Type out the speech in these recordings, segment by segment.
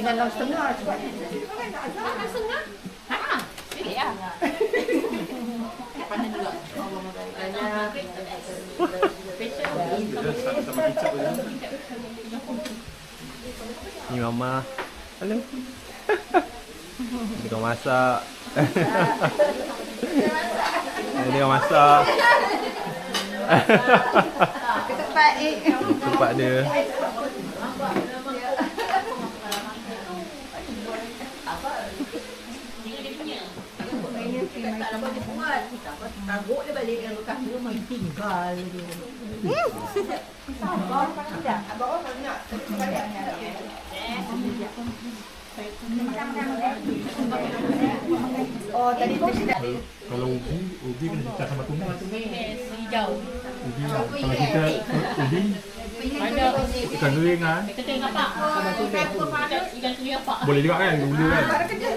Pergi dalam setengah cuba. Setengah. Ha. Lah. Panas juga. Je. Ni mama. Halo. Dia masak. Dia masak. Eh. Tempat dia. Tabuk dia balik yang bekas tu main tinggal dia. Abang banyak. Oh, tadi tu tidak Kalau ubi, ubi kena letak sama tumis. Hijau. Ubi lah. Kalau kita ubi, ikan kering kan. keting apa? Ikan ikan teri apa? Boleh juga kan, gula kan.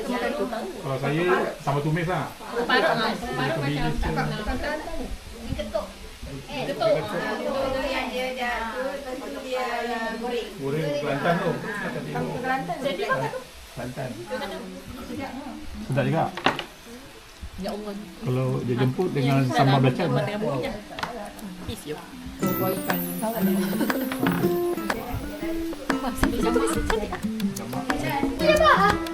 makan tu. Kalau saya sama tumis lah. Parut lah. Parut macam Diketuk. Eh, Ketuk. yang dia dia tu, lepas tu dia goreng. Goreng Kelantan tu. Kelantan. Jadi apa tu? Kelantan. Sedap juga. Ya Allah. Kalau dia jemput dengan sambal belacan. Tengah bunyi. Peace yo. Kena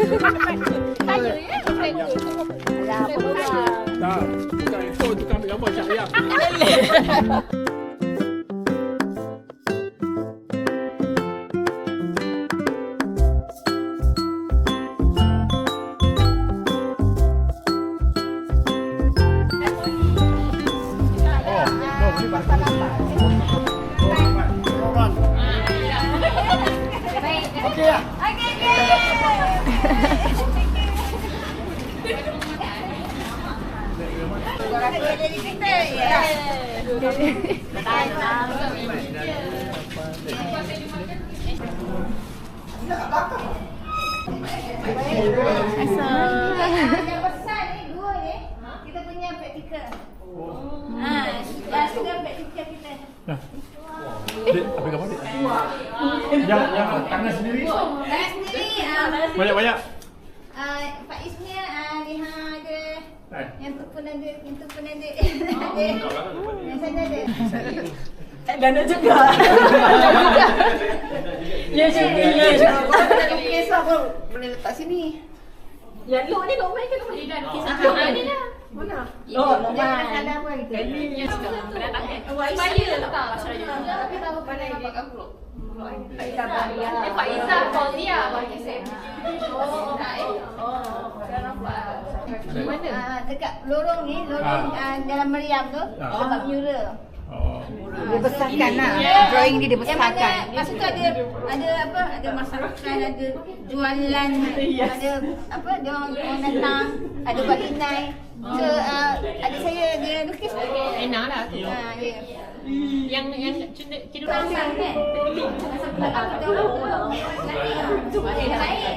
Ambil gambar no, ini pasal Okey Jadi kita ya. Yang besar ni dua ni kita punya praktikal. Sudah praktikal kita. Dek, apa gambar dek? Yang yang tangan sendiri. Saya sendiri Banyak-banyak. ah, Pak Ismail ah, Liha ada Eh. yang tu pun ada, yang tu pun ada. Ada. Yang sana ada. Ganda juga. Ya juga. Ya juga. Kisah pun boleh letak sini. Yang lu ni lu main ke lu main? Kisah ni lah. Mana? Oh, jangan ada apa. Ya juga. Pernah tak? Saya lah tak. Tapi tahu pandai dia. Eh, Pak Izzah, Fauzia, bagi saya. Oh, Mana? Ah, dekat lorong ni, lorong ah, dalam meriam tu, Ah. tempat mural. Oh. Dia besarkan lah. Ya. Drawing dia dia besarkan. Masa tu ada ada apa? Ada masakan, ada jualan, ada apa? Dia orang orang datang, ada buat inai. So, uh, ada saya dia lukis. Enak lah tu. Ha, ya. Yang yang cendek kira Pasang kan? Apa tu? Baik,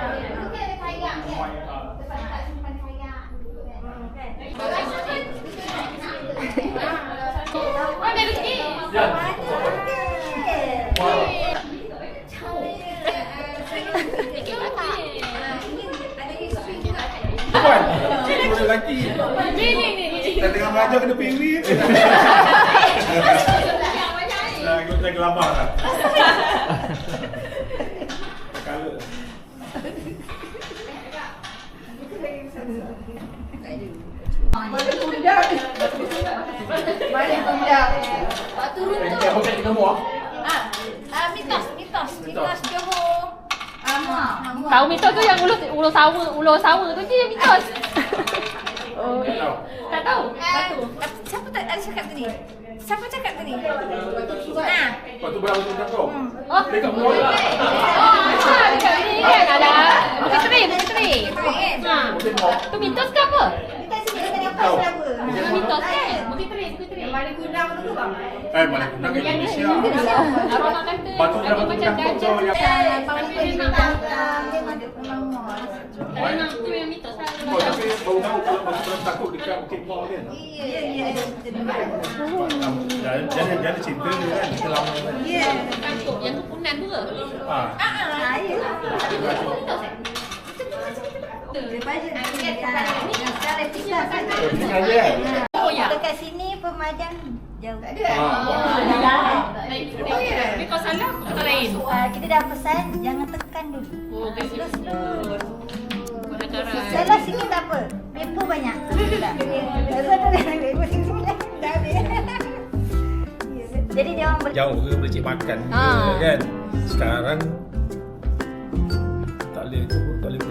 lelaki. Ni ni ni. Kita tengah merajuk kena piwi. Ya, kita tak gelabah lah. Kalau Mana pundak? Mana pundak? Pak turun tu. Eh, bukan tengah muak. Ah, mitos, mitos, mitos Johor. Ama, Tahu mitos tu yang ulos, ulos sawa, ulos sawa tu je mitos oh. Tak tahu. Tak tahu. Ah, siapa tak ada cakap tadi? Siapa cakap tadi? Nah. Lepas tu berapa tu kau? Oh. Dekat mulut lah. Oh, dekat ni kan ada. Bukit Teri, Bukit Teri. Kan? Ha. Tu mitos ke apa? Kita sini kita dapat selama. Ah, mitos kan? Bukit Teri, Bukit Teri. Balik kundang tu bang. Eh, mana Yang ni Indonesia. Abang kata Batu ada batu macam kau baru tahu kalau belum takut dekat Bukit Mall kan. Iya, iya ada kita dengar. Jangan jangan cerita dia kan selama kan. Ya. Takut yang tu punan tu ke? Ah. Ah, ya. Mitos eh? Lepas tu nak lihat yang sekarang kita saja. Oh, tinggal je kan. Oh ya. Dekat sini pemadam jauh. Ah. Tapi kau salah kata lain. Ah, kita dah pesan jangan tekan dulu. Oh, okay. Slow slow. Penakaran. Salah sikit Jadi dia orang ber- Jauh ke boleh cik makan Ah. kan. Sekarang tak boleh tu pun tak boleh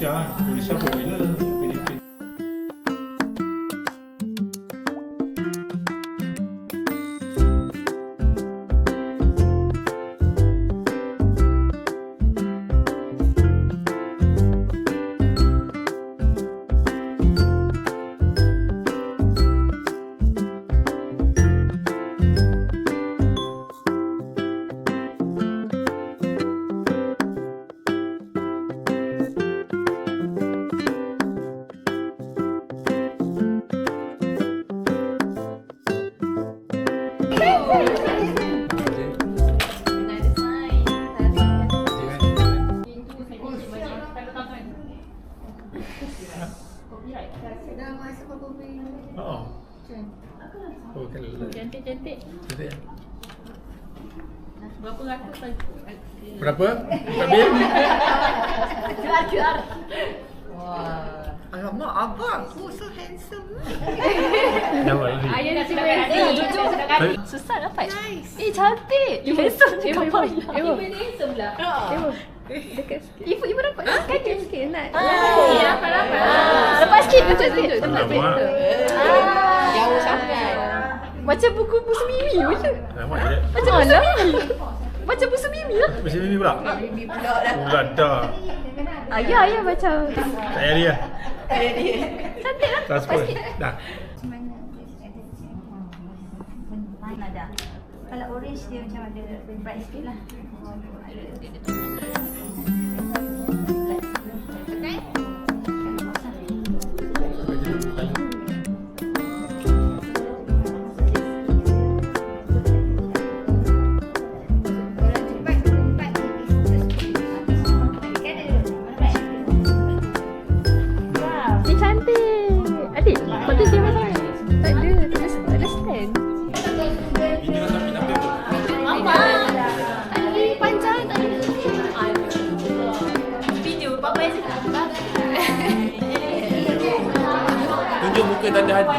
Indonesia, Indonesia berbeza Filipin. Berapa ratus kan? Berapa? Tak bil? Jual, jual. Alamak, abang aku so handsome. Lagi. Ayah dah sedap hati. Eh, jujur. Susah dapat. Eh, cantik. You handsome je Ibu, ni handsome lah. Ibu. Dekat sikit. Ibu, ibu dapat sekali sikit nak. Ya, apa-apa. Ah, Lepas sikit, tunjuk tunjuk. Jauh sangat. Macam buku busu Mimi macam. Macam busu Mimi. Macam busu Mimi lah. Macam ni pula? Bibi pula dah. Pula dah. Ayah, ayah macam. Tak payah dia. Cantik lah. Transfer. Dah. Mana? Mana dah. Kalau orange dia macam ada bright sikit lah. Eh, Na dati.